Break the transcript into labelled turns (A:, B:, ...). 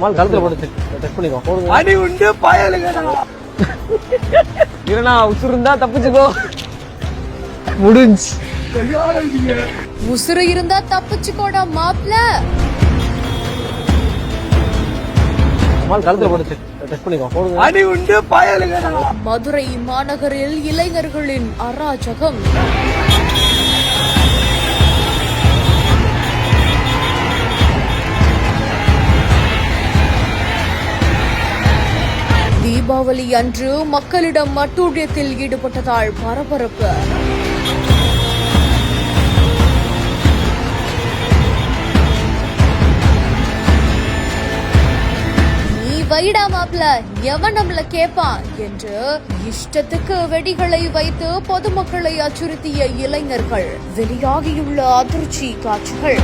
A: Mall கழுத்துல போட்டு test பண்ணிக்கோ. போடுங்க.
B: அடி உண்டு பயலுங்கடா
A: இல்லைனா உசுர் இருந்தா தப்பிச்சுக்கோ. முடிஞ்சு.
C: உசுறு இருந்தா தப்பிச்சுக்கோடா மாப்ள.
A: கழுத்துல போட்டு பண்ணிக்கோ.
B: அடி உண்டு பயலுங்கடா
C: மதுரை மாநகரில் இளைஞர்களின் அராஜகம். தீபாவளி அன்று மக்களிடம் மட்டூழியத்தில் ஈடுபட்டதால் பரபரப்பு. நீ வைடா மாப்ள எவன் நம்மள கேப்பான் என்று இஷ்டத்துக்கு வெடிகளை வைத்து பொதுமக்களை அச்சுறுத்திய இளைஞர்கள். வெளியாகியுள்ள அதிர்ச்சி காட்சிகள்.